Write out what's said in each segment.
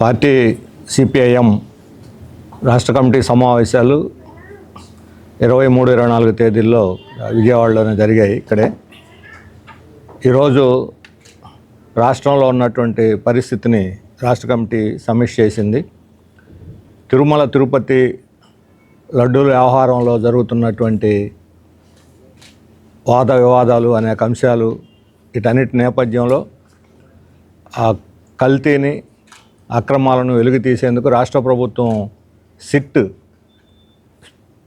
Party CPIM రాష్ట్ర committee సమావేశాలు ఇరవై మూడు ఇరవై నాలుగు తేదీల్లో విజయవాడలోనే జరిగాయి ఇక్కడే. ఈరోజు రాష్ట్రంలో ఉన్నటువంటి పరిస్థితిని రాష్ట్ర కమిటీ సమీక్ష చేసింది. తిరుమల తిరుపతి లడ్డూల వ్యవహారంలో జరుగుతున్నటువంటి వాద వివాదాలు అనేక అంశాలు వీటన్నిటి నేపథ్యంలో ఆ కల్తీని అక్రమాలను వెలుగు తీసేందుకు రాష్ట్ర ప్రభుత్వం సిట్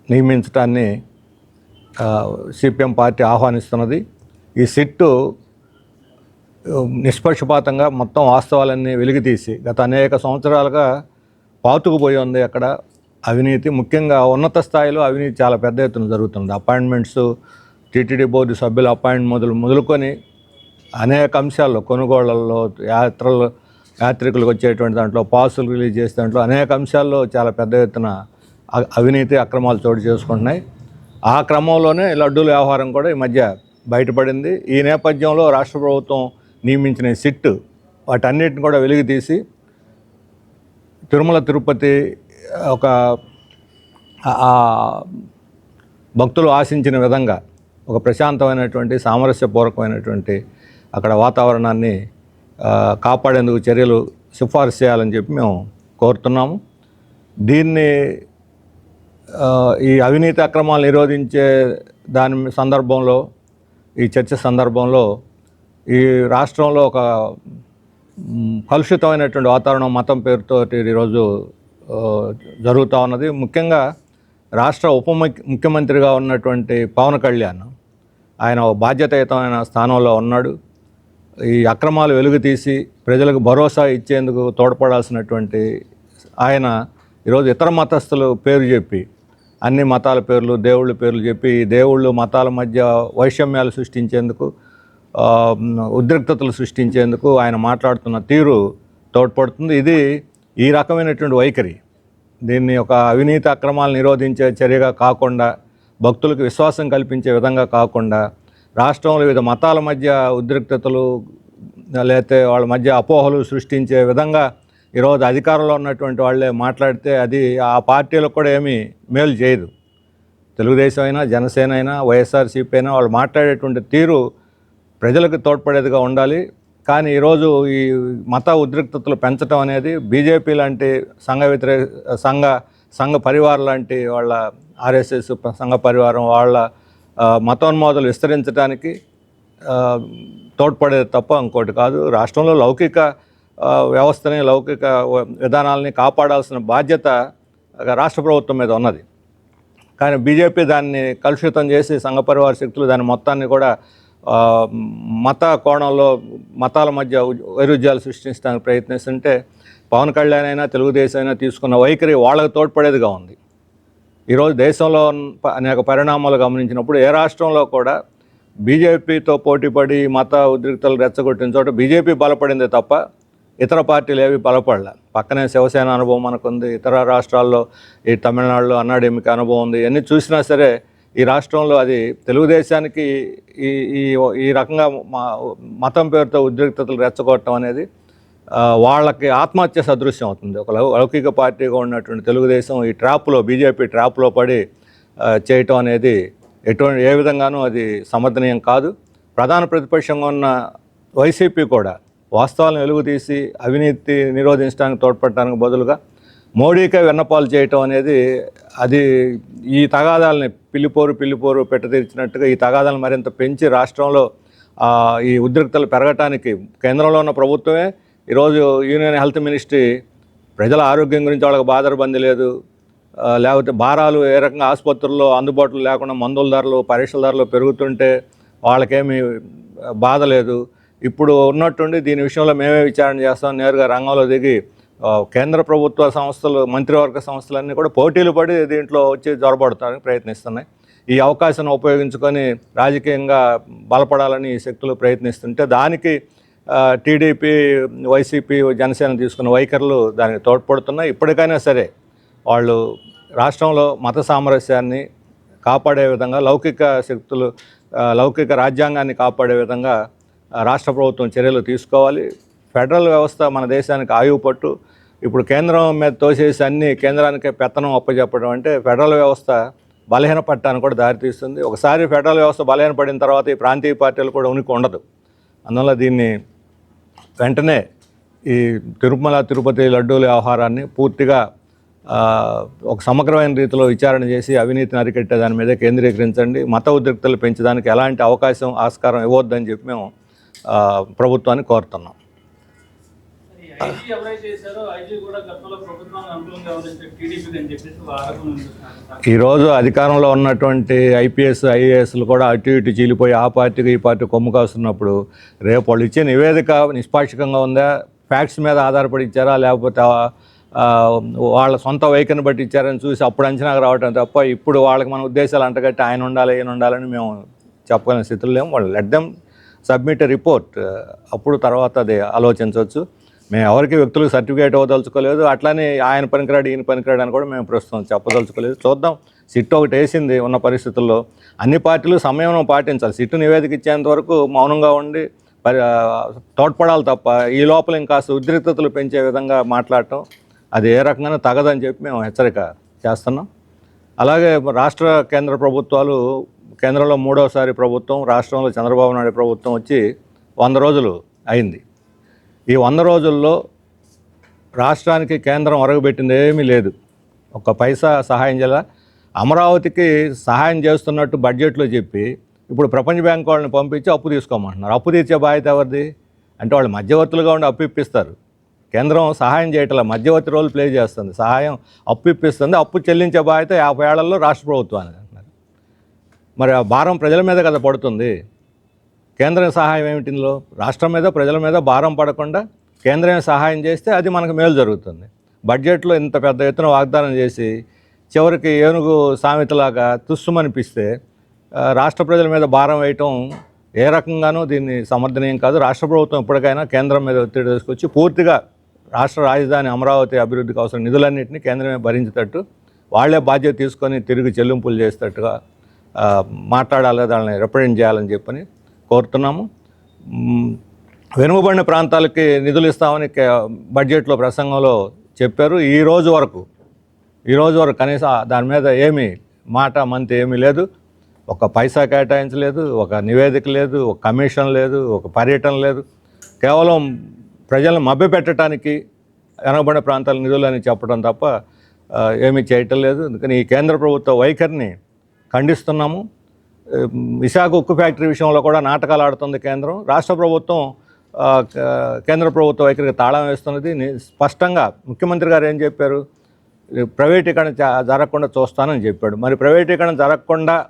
నియమించడాన్ని సిపిఎం పార్టీ ఆహ్వానిస్తున్నది. ఈ సిట్టు నిష్పక్షపాతంగా మొత్తం వాస్తవాలన్నీ వెలుగుతీసి గత అనేక సంవత్సరాలుగా పాతుకుపోయి ఉంది అక్కడ అవినీతి. ముఖ్యంగా ఉన్నత స్థాయిలో అవినీతి చాలా పెద్ద ఎత్తున జరుగుతుంది. అపాయింట్మెంట్స్ టీటీడీ బోర్డు సభ్యుల అపాయింట్ మొదలు మొదలుకొని అనేక అంశాల్లో కొనుగోళ్ళలో యాత్రలు యాత్రికులకు వచ్చేటువంటి దాంట్లో పాసులు రిలీజ్ చేసే దాంట్లో అనేక అంశాల్లో చాలా పెద్ద ఎత్తున అవినీతి అక్రమాలు చోటు చేసుకుంటున్నాయి. ఆ క్రమంలోనే లడ్డూల వ్యవహారం కూడా ఈ మధ్య బయటపడింది. ఈ నేపథ్యంలో రాష్ట్ర ప్రభుత్వం నియమించిన సిట్ వాటన్నిటిని కూడా వెలుగు తీసి తిరుమల తిరుపతి ఒక భక్తులు ఆశించిన విధంగా ఒక ప్రశాంతమైనటువంటి సామరస్యపూర్వకమైనటువంటి అక్కడ వాతావరణాన్ని కాపాడేందుకు చర్యలు సిఫార్సు చేయాలని చెప్పి మేము కోరుతున్నాము. దీన్ని ఈ అవినీతి అక్రమాలు నిరోధించే దాని సందర్భంలో ఈ చర్చ సందర్భంలో ఈ రాష్ట్రంలో ఒక కలుషితమైనటువంటి వాతావరణం మతం పేరుతో ఈరోజు జరుగుతూ ఉన్నది. ముఖ్యంగా రాష్ట్ర ఉప ముఖ్య- ముఖ్యమంత్రిగా ఉన్నటువంటి పవన్ కళ్యాణ్ ఆయన ఒక బాధ్యతాయుతమైన స్థానంలో ఉన్నాడు. ఈ అక్రమాలు వెలుగు తీసి ప్రజలకు భరోసా ఇచ్చేందుకు తోడ్పడాల్సినటువంటి ఆయన ఈరోజు ఇతర మతస్థులు పేరు చెప్పి అన్ని మతాల పేర్లు దేవుళ్ళ పేర్లు చెప్పి దేవుళ్ళు మతాల మధ్య వైషమ్యాలు సృష్టించేందుకు ఉద్రిక్తతలు సృష్టించేందుకు ఆయన మాట్లాడుతున్న తీరు తోడ్పడుతుంది. ఇది ఈ రకమైనటువంటి వైఖరి. దీన్ని ఒక అవినీతి అక్రమాలు నిరోధించే చర్యగా కాకుండా భక్తులకు విశ్వాసం కల్పించే విధంగా కాకుండా రాష్ట్రంలో వివిధ మతాల మధ్య ఉద్రిక్తతలు లేకపోతే వాళ్ళ మధ్య అపోహలు సృష్టించే విధంగా ఈరోజు అధికారంలో ఉన్నటువంటి వాళ్ళే మాట్లాడితే అది ఆ పార్టీలకు కూడా ఏమీ మేలు చేయదు. తెలుగుదేశం అయినా జనసేన అయినా వైఎస్ఆర్సీపీ అయినా వాళ్ళు మాట్లాడేటువంటి తీరు ప్రజలకు తోడ్పడేదిగా ఉండాలి. కానీ ఈరోజు ఈ మత ఉద్రిక్తతలు పెంచడం అనేది బీజేపీ లాంటి సంఘ వ్యతిరేక సంఘ సంఘ పరివార్ లాంటి వాళ్ళ ఆర్ఎస్ఎస్ సంఘ పరివారం వాళ్ళ మతోన్మాదులు విస్తరించడానికి తోడ్పడేది తప్ప ఇంకోటి కాదు. రాష్ట్రంలో లౌకిక వ్యవస్థని లౌకిక విధానాలని కాపాడాల్సిన బాధ్యత రాష్ట్ర ప్రభుత్వం మీద ఉన్నది. కానీ బీజేపీ దాన్ని కలుషితం చేసి సంఘ పరివార శక్తులు దాని మొత్తాన్ని కూడా మత కోణంలో మతాల మధ్య వైరుధ్యాలు సృష్టించడానికి ప్రయత్నిస్తుంటే పవన్ కళ్యాణ్ అయినా తెలుగుదేశం అయినా తీసుకున్న వైఖరి వాళ్ళకు తోడ్పడేదిగా ఉంది. ఈరోజు దేశంలో అనేక పరిణామాలు గమనించినప్పుడు ఏ రాష్ట్రంలో కూడా బీజేపీతో పోటీపడి మత ఉద్రిక్తలు రెచ్చగొట్టిన చోట బీజేపీ బలపడిందే తప్ప ఇతర పార్టీలు ఏవి బలపడలే. పక్కనే శివసేన అనుభవం మనకుంది ఇతర రాష్ట్రాల్లో ఈ తమిళనాడులో అన్నాడెమిక అనుభవం ఉంది ఇవన్నీ చూసినా సరే ఈ రాష్ట్రంలో అది తెలుగుదేశానికి ఈ ఈ ఈ రకంగా మా మతం పేరుతో ఉద్రిక్తతలు రెచ్చగొట్టడం అనేది వాళ్ళకి ఆత్మహత్య సదృశ్యం అవుతుంది. ఒక లౌకిక పార్టీగా ఉన్నటువంటి తెలుగుదేశం ఈ ట్రాప్లో బీజేపీ ట్రాప్లో పడి చేయటం అనేది ఎటువంటి ఏ విధంగానూ అది సమర్థనీయం కాదు. ప్రధాన ప్రతిపక్షంగా ఉన్న వైసీపీ కూడా వాస్తవాలను వెలుగు తీసి అవినీతి నిరోధించడానికి తోడ్పడటానికి బదులుగా మోడీకే వెన్నపాలు చేయటం అనేది అది ఈ తగాదాలని పిల్లిపోరు పిల్లిపోరు పెట్టతీర్చినట్టుగా ఈ తగాదాలను మరింత పెంచి రాష్ట్రంలో ఈ ఉద్రిక్తలు పెరగటానికి కేంద్రంలో ఉన్న ప్రభుత్వమే ఈరోజు యూనియన్ హెల్త్ మినిస్ట్రీ ప్రజల ఆరోగ్యం గురించి వాళ్ళకి బాధరబంది లేదు. లేకపోతే భారాలు ఏ రకంగా ఆసుపత్రుల్లో అందుబాటులో లేకుండా మందుల ధరలు పరీక్షల ధరలు పెరుగుతుంటే వాళ్ళకేమీ బాధ లేదు. ఇప్పుడు ఉన్నట్టుండి దీని విషయంలో మేమే విచారణ చేస్తాం. నేరుగా రంగంలో దిగి కేంద్ర ప్రభుత్వ సంస్థలు మంత్రివర్గ సంస్థలన్నీ కూడా పోటీలు పడి దీంట్లో వచ్చి జొరబడటానికి ప్రయత్నిస్తున్నాయి. ఈ అవకాశాన్ని ఉపయోగించుకొని రాజకీయంగా బలపడాలని ఈ శక్తులు ప్రయత్నిస్తుంటే దానికి టీడీపీ వైసీపీ జనసేన తీసుకున్న వైఖరులు దానికి తోడ్పడుతున్నాయి. ఇప్పటికైనా సరే వాళ్ళు రాష్ట్రంలో మత సామరస్యాన్ని కాపాడే విధంగా లౌకిక శక్తులు లౌకిక రాజ్యాంగాన్ని కాపాడే విధంగా రాష్ట్ర ప్రభుత్వం చర్యలు తీసుకోవాలి. ఫెడరల్ వ్యవస్థ మన దేశానికి ఆయువు పట్టు. ఇప్పుడు కేంద్రం మీద తోసేసి అన్ని కేంద్రానికి పెత్తనం అప్పచెప్పడం అంటే ఫెడరల్ వ్యవస్థ బలహీన పట్టానికి కూడా దారితీస్తుంది ఒకసారి ఫెడరల్ వ్యవస్థ బలహీన పడిన తర్వాత ఈ ప్రాంతీయ పార్టీలు కూడా ఉనికి ఉండదు. అందువల్ల దీన్ని వెంటనే ఈ తిరుమల తిరుపతి లడ్డూల వ్యవహారాన్ని పూర్తిగా ఒక సమగ్రమైన రీతిలో విచారణ చేసి అవినీతిని అరికట్టే దాని మీద కేంద్రీకరించండి. మత ఉద్రిక్తలు పెంచడానికి ఎలాంటి అవకాశం ఆస్కారం ఇవ్వద్దని చెప్పి మేము ప్రభుత్వాన్ని కోరుతున్నాం. ఈరోజు అధికారంలో ఉన్నటువంటి ఐపీఎస్ ఐఏఎస్లు కూడా అటు ఇటు చీలిపోయి ఆ పార్టీకి ఈ పార్టీ కొమ్ము కాస్తున్నప్పుడు రేపు వాళ్ళు ఇచ్చే నివేదిక నిష్పాక్షికంగా ఉందా? ఫ్యాక్ట్స్ మీద ఆధారపడి ఇచ్చారా లేకపోతే వాళ్ళ సొంత వైఖరిని బట్టి ఇచ్చారని చూసి అప్పుడు అంచనాకు రావటం తప్ప ఇప్పుడు వాళ్ళకి మన ఉద్దేశాలు అంటగట్టి ఆయన ఉండాలి ఈయన ఉండాలని మేము చెప్పగలిగిన స్థితిలో లేము. వాళ్ళు లెట్ దెమ్ సబ్మిట్ రిపోర్ట్ అప్పుడు తర్వాత అది ఆలోచించవచ్చు. మేము ఎవరికి వ్యక్తులకు సర్టిఫికేట్ ఇవ్వదలుచుకోలేదు. అట్లానే ఆయన పనికిరాడు ఈయన పనికిరాడు అని కూడా మేము ప్రస్తుతం చెప్పదలుచుకోలేదు. చూద్దాం. సిట్ ఒకటి వేసింది ఉన్న పరిస్థితుల్లో. అన్ని పార్టీలు సమయం పాటించాలి. సిట్టు నివేదిక ఇచ్చేంత వరకు మౌనంగా ఉండి పరి తోడ్పడాలి తప్ప ఈ లోపల ఇంకా ఉద్రిక్తతలు పెంచే విధంగా మాట్లాడటం అది ఏ రకంగానూ తగదని చెప్పి మేము హెచ్చరిక చేస్తున్నాం. అలాగే రాష్ట్ర కేంద్ర ప్రభుత్వాలు కేంద్రంలో మూడోసారి ప్రభుత్వం రాష్ట్రంలో చంద్రబాబు నాయుడు ప్రభుత్వం వచ్చి వంద రోజులు అయింది. ఈ వంద రోజుల్లో రాష్ట్రానికి కేంద్రం ఒరగబెట్టింది ఏమీ లేదు. ఒక పైసా సహాయం చేయాల? అమరావతికి సహాయం చేస్తున్నట్టు బడ్జెట్లో చెప్పి ఇప్పుడు ప్రపంచ బ్యాంక్ వాళ్ళని పంపించి అప్పు తీసుకోమంటున్నారు. అప్పు తీర్చే బాధ్యత ఎవరిది? అంటే వాళ్ళు మధ్యవర్తులుగా ఉండి అప్పు ఇప్పిస్తారు. కేంద్రం సహాయం చేయటం మధ్యవర్తి రోల్ ప్లే చేస్తుంది. సహాయం అప్పు ఇప్పిస్తుంది. అప్పు చెల్లించే బాధ్యత యాభై ఏళ్ళలో రాష్ట్ర ప్రభుత్వానికి అంటున్నారు. మరి ఆ భారం ప్రజల మీద కదా పడుతుంది. కేంద్రం సహాయం ఏమిటి ఇందులో? రాష్ట్రం మీద ప్రజల మీద భారం పడకుండా కేంద్రమే సహాయం చేస్తే అది మనకు మేలు జరుగుతుంది. బడ్జెట్లో ఇంత పెద్ద ఎత్తున వాగ్దానం చేసి చివరికి ఏనుగు సామెతలాగా తుస్సుమనిపిస్తే రాష్ట్ర ప్రజల మీద భారం వేయటం ఏ రకంగానూ దీన్ని సమర్థనీయం కాదు. రాష్ట్ర ప్రభుత్వం ఇప్పటికైనా కేంద్రం మీద ఒత్తిడి తీసుకొచ్చి పూర్తిగా రాష్ట్ర రాజధాని అమరావతి అభివృద్ధికి అవసరం నిధులన్నింటినీ కేంద్రమే భరించేటట్టు వాళ్ళే బాధ్యత తీసుకొని తిరిగి చెల్లింపులు చేసేటట్టుగా మాట్లాడాలి దాన్ని రిప్రజెంట్ చేయాలని చెప్పని కోరుతున్నాము. వెనుకబడిన ప్రాంతాలకి నిధులు ఇస్తామని బడ్జెట్లో ప్రసంగంలో చెప్పారు. ఈ రోజు వరకు ఈ రోజు వరకు కనీసం దాని మీద ఏమీ మాట మంతి ఏమీ లేదు. ఒక పైసా కేటాయించలేదు ఒక నివేదిక లేదు ఒక కమిషన్ లేదు ఒక పర్యటన లేదు. కేవలం ప్రజలను మభ్యపెట్టడానికి వెనకబడిన ప్రాంతాల నిధులు అని చెప్పడం తప్ప ఏమీ చేయటం లేదు. అందుకని ఈ కేంద్ర ప్రభుత్వ వైఖరిని ఖండిస్తున్నాము. విశాఖ ఉక్కు ఫ్యాక్టరీ విషయంలో కూడా నాటకాలు ఆడుతుంది కేంద్రం. రాష్ట్ర ప్రభుత్వం కేంద్ర ప్రభుత్వ వైఖరికి తాళం వేస్తున్నది. ని- స్పష్టంగా ముఖ్యమంత్రి గారు ఏం చెప్పారు? ప్రైవేటీకరణ జరగకుండా చూస్తానని చెప్పాడు. మరి ప్రైవేటీకరణ జరగకుండా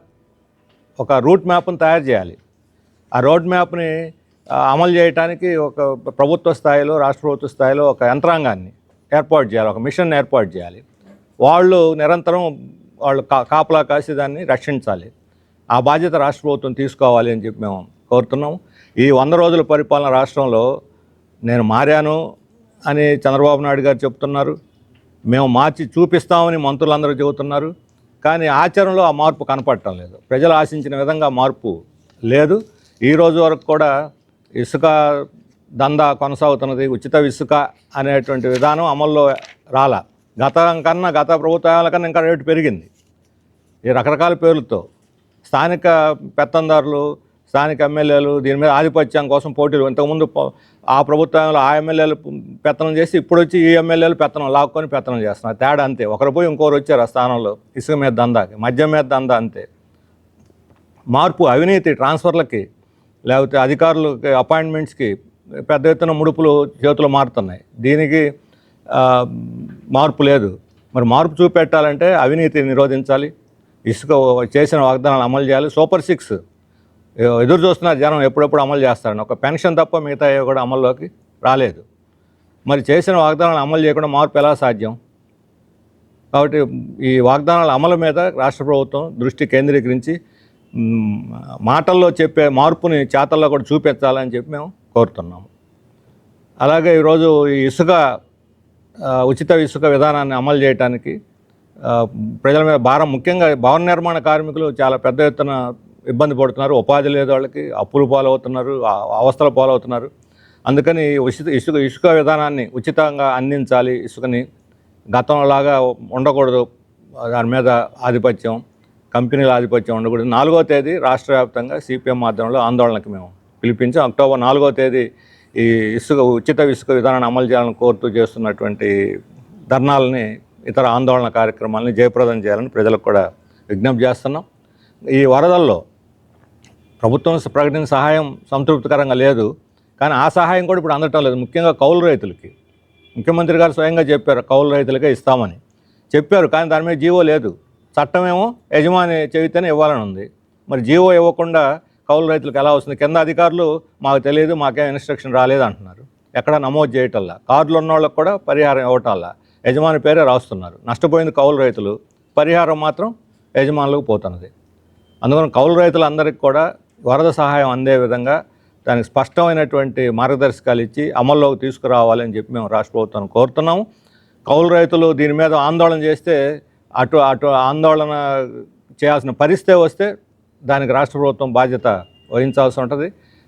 ఒక రూట్ మ్యాప్ను తయారు చేయాలి. ఆ రోడ్ మ్యాప్ని అమలు చేయడానికి ఒక ప్రభుత్వ స్థాయిలో రాష్ట్ర ప్రభుత్వ స్థాయిలో ఒక యంత్రాంగాన్ని ఏర్పాటు చేయాలి. ఒక మిషన్ ఏర్పాటు చేయాలి. వాళ్ళు నిరంతరం వాళ్ళు కా కాపలా కాసి దాన్ని రక్షించాలి. ఆ బాధ్యత రాష్ట్ర ప్రభుత్వం తీసుకోవాలి అని చెప్పి మేము కోరుతున్నాం. ఈ వంద రోజుల పరిపాలన రాష్ట్రంలో నేను మారాను అని చంద్రబాబు నాయుడు గారు చెప్తున్నారు. మేము మార్చి చూపిస్తామని మంత్రులందరూ చెబుతున్నారు. కానీ ఆచరణలో ఆ మార్పు కనపడటం లేదు. ప్రజలు ఆశించిన విధంగా మార్పు లేదు. ఈ రోజు వరకు కూడా ఇసుక దందా కొనసాగుతున్నది ఉచిత ఇసుక అనేటువంటి విధానం అమల్లో రాల. గతం కన్నా గత ప్రభుత్వాల కన్నా ఇంకా రేటు పెరిగింది. ఈ రకరకాల పేర్లతో స్థానిక పెత్తందారులు స్థానిక ఎమ్మెల్యేలు దీని మీద ఆధిపత్యం కోసం పోటీలు. ఇంతకుముందు ఆ ప్రభుత్వంలో ఆ ఎమ్మెల్యేలు పెత్తనం చేసి ఇప్పుడు వచ్చి ఈ ఎమ్మెల్యేలు పెత్తనం లాక్కొని పెత్తనం చేస్తున్నారు. తేడా అంతే. ఒకరు పోయి ఇంకోరు వచ్చారు ఆ స్థానంలో. ఇసుక మీద దందాకి మద్యం మీద దందా అంతే. మార్పు అవినీతి ట్రాన్స్ఫర్లకి లేకపోతే అధికారులకి అపాయింట్మెంట్స్కి పెద్ద ఎత్తున ముడుపులు చేతులు మారుతున్నాయి. దీనికి మార్పు లేదు. మరి మార్పు చూపెట్టాలంటే అవినీతి నిరోధించాలి. ఇసుక చేసిన వాగ్దానాలు అమలు చేయాలి. Super six. ఎదురు చూస్తున్నారు జనం ఎప్పుడెప్పుడు అమలు చేస్తారని. ఒక పెన్షన్ తప్ప మిగతా ఏవి కూడా అమల్లోకి రాలేదు. మరి చేసిన వాగ్దానాలు అమలు చేయకుండా మార్పు ఎలా సాధ్యం? కాబట్టి ఈ వాగ్దానాల అమలు మీద రాష్ట్ర ప్రభుత్వం దృష్టి కేంద్రీకరించి మాటల్లో చెప్పే మార్పుని చేతల్లో కూడా చూపించాలని చెప్పి మేము కోరుతున్నాము. అలాగే ఈరోజు ఈ ఇసుక ఉచిత ఇసుక విధానాన్ని అమలు చేయడానికి ప్రజల మీద భారం ముఖ్యంగా భవన నిర్మాణ కార్మికులు చాలా పెద్ద ఎత్తున ఇబ్బంది పడుతున్నారు. ఉపాధి లేదు వాళ్ళకి అప్పులు పాలవుతున్నారు అవస్థలు అవస్థల పాలవుతున్నారు. అందుకని ఉచిత ఇసుక ఇసుక విధానాన్ని ఉచితంగా అందించాలి. ఇసుకని గతంలాగా ఉండకూడదు. దాని మీద ఆధిపత్యం కంపెనీల ఆధిపత్యం ఉండకూడదు. నాలుగో తేదీ రాష్ట్ర వ్యాప్తంగా సిపిఎం మాధ్యమంలో ఆందోళనకి మేము పిలిపించాం అక్టోబర్ నాలుగో తేదీ ఈ ఇసుక ఉచిత ఇసుక విధానాన్ని అమలు చేయాలని కోరుతూ చేస్తున్నటువంటి ధర్నాలని ఇతర ఆందోళన కార్యక్రమాలని జయప్రదం చేయాలని ప్రజలకు కూడా విజ్ఞప్తి చేస్తున్నాం. ఈ వరదల్లో ప్రభుత్వం ప్రకటించిన సహాయం సంతృప్తికరంగా లేదు. కానీ ఆ సహాయం కూడా ఇప్పుడు అందటం లేదు. ముఖ్యంగా కౌలు రైతులకి. ముఖ్యమంత్రి గారు స్వయంగా చెప్పారు కౌలు రైతులకే ఇస్తామని. చెప్పారు కానీ దాని మీద జీవో లేదు. చట్టమేమో యజమాని చెబితేనే ఇవ్వాలని ఉంది మరి జీవో ఇవ్వకుండా కౌలు రైతులకు ఎలా వస్తుంది? కింద అధికారులు మాకు తెలియదు మాకేం ఇన్స్ట్రక్షన్ రాలేదు అంటున్నారు. ఎక్కడ నమోదు చేయటల్లా? కార్డులు ఉన్న వాళ్ళకి కూడా పరిహారం ఇవ్వటల్లా? యజమాని పేరే రాస్తున్నారు. నష్టపోయింది కౌలు రైతులు. పరిహారం మాత్రం యజమానులకు పోతున్నది. అందుకని కౌలు రైతులందరికీ కూడా వరద సహాయం అందే విధంగా దానికి స్పష్టమైనటువంటి మార్గదర్శకాలు ఇచ్చి అమల్లోకి తీసుకురావాలని చెప్పి మేము రాష్ట్ర ప్రభుత్వాన్ని కోరుతున్నాము. కౌలు రైతులు దీని మీద ఆందోళన చేస్తే అటు అటు ఆందోళన చేయాల్సిన పరిస్థితి వస్తే దానికి రాష్ట్ర ప్రభుత్వం బాధ్యత వహించాల్సి ఉంటుంది.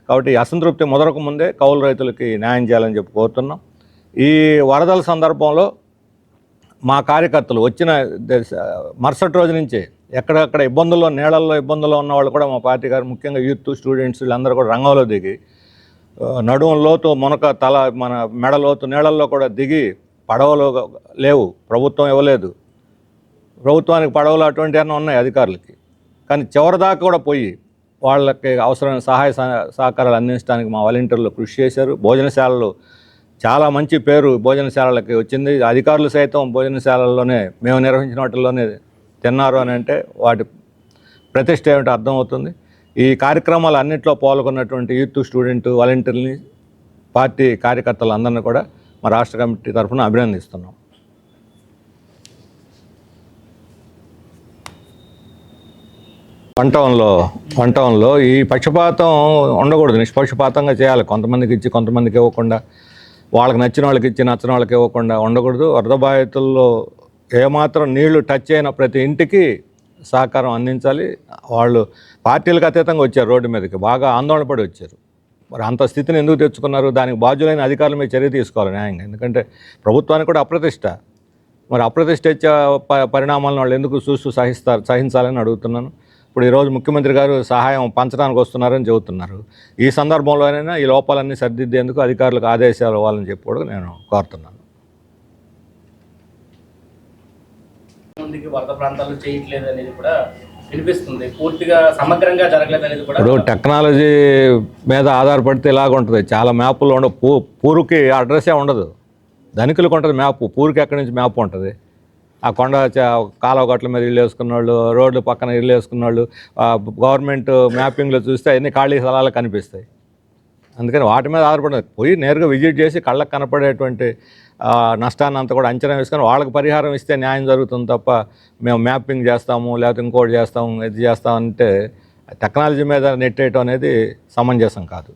కాబట్టి ఈ అసంతృప్తి మొదలకు ముందే కౌలు రైతులకి న్యాయం చేయాలని చెప్పి కోరుతున్నాం. ఈ వరదల సందర్భంలో మా కార్యకర్తలు వచ్చిన మరుసటి రోజు నుంచే ఎక్కడెక్కడ ఇబ్బందుల్లో నీళ్ళల్లో ఇబ్బందుల్లో ఉన్న వాళ్ళు కూడా మా పార్టీ గారు ముఖ్యంగా యూత్ స్టూడెంట్స్ వీళ్ళందరూ కూడా రంగంలో దిగి నడుము లోతు మునక తల మన మెడ లోతు నీళ్ళల్లో కూడా దిగి పడవలు లేవు. ప్రభుత్వం ఇవ్వలేదు. ప్రభుత్వానికి పడవలు అటువంటి అన్నీ ఉన్నాయి అధికారులకి? కానీ చివరి దాకా కూడా పోయి వాళ్ళకి అవసరమైన సహాయ సహ- సహకారాలు అందించడానికి మా వాలంటీర్లు కృషి చేశారు. భోజనశాలలు చాలా మంచి పేరు భోజనశాలలకి వచ్చింది. అధికారులు సైతం భోజనశాలల్లోనే మేము నిర్వహించిన వాటిల్లోనే తిన్నారు అని అంటే వాటి ప్రతిష్ట ఏమిటో అర్థమవుతుంది. ఈ కార్యక్రమాలు అన్నింటిలో పాల్గొన్నటువంటి యూత్ స్టూడెంట్ వాలంటీర్ని పార్టీ కార్యకర్తలందరినీ కూడా మా రాష్ట్ర కమిటీ తరఫున అభినందిస్తున్నాం. వంటవంలో వంటవంలో ఈ పక్షపాతం ఉండకూడదు. నిష్పక్షపాతంగా చేయాలి. కొంతమందికి ఇచ్చి కొంతమందికి ఇవ్వకుండా వాళ్ళకి నచ్చిన వాళ్ళకి ఇచ్చి నచ్చిన వాళ్ళకి ఇవ్వకుండా ఉండకూడదు. వరద బాధితుల్లో ఏమాత్రం నీళ్ళు టచ్ అయిన ప్రతి ఇంటికి సహకారం అందించాలి. వాళ్ళు పార్టీలకు అతీతంగా వచ్చారు రోడ్డు మీదకి. బాగా ఆందోళన పడి వచ్చారు. మరి అంత స్థితిని ఎందుకు తెచ్చుకున్నారు? దానికి బాధ్యులైన అధికారుల మీద చర్య తీసుకోవాలి న్యాయంగా. ఎందుకంటే ప్రభుత్వానికి కూడా అప్రతిష్ట. మరి అప్రతిష్ట ఇచ్చే ప- పరిణామాలను వాళ్ళు ఎందుకు చూస్తూ సహిస్తారు సహించాలని అడుగుతున్నాను. ఇప్పుడు ఈరోజు ముఖ్యమంత్రి గారు సహాయం పంచడానికి వస్తున్నారని చెబుతున్నారు. ఈ సందర్భంలోనైనా ఈ లోపాలన్నీ సరిదిద్దేందుకు అధికారులకు ఆదేశాలు ఇవ్వాలని చెప్పి కూడా నేను కోరుతున్నాను. మందికి వరద ప్రాంతాల్లో చేయట్లేదు అనేది కూడా వినిపిస్తుంది. పూర్తిగా సమగ్రంగా జరగలేదు అనేది కూడా ఇప్పుడు టెక్నాలజీ మీద ఆధారపడితే ఇలాగ ఉంటుంది. చాలా మ్యాపులు ఉండవు. పూ పూరుకి అడ్రస్సే ఉండదు. ధనికులకు ఉంటుంది మ్యాప్. పూరుకి ఎక్కడి నుంచి మ్యాప్ ఉంటుంది? ఆ కొండ కాలువ గట్ల మీద ఇల్లు వేసుకున్న వాళ్ళు రోడ్డు పక్కన ఇల్లు వేసుకున్న వాళ్ళు గవర్నమెంట్ మ్యాపింగ్లో చూస్తే అన్ని ఖాళీ స్థలాలు కనిపిస్తాయి. అందుకని వాటి మీద ఆధారపడి పోయి నేరుగా విజిట్ చేసి కళ్ళకు కనపడేటువంటి నష్టాన్ని అంతా కూడా అంచనా వేసుకొని వాళ్ళకి పరిహారం ఇస్తే న్యాయం జరుగుతుంది తప్ప మేము మ్యాపింగ్ చేస్తాము లేకపోతే ఇంకోటి చేస్తాము ఇది చేస్తామంటే టెక్నాలజీ మీద నెట్టేయటం అనేది సమంజసం కాదు.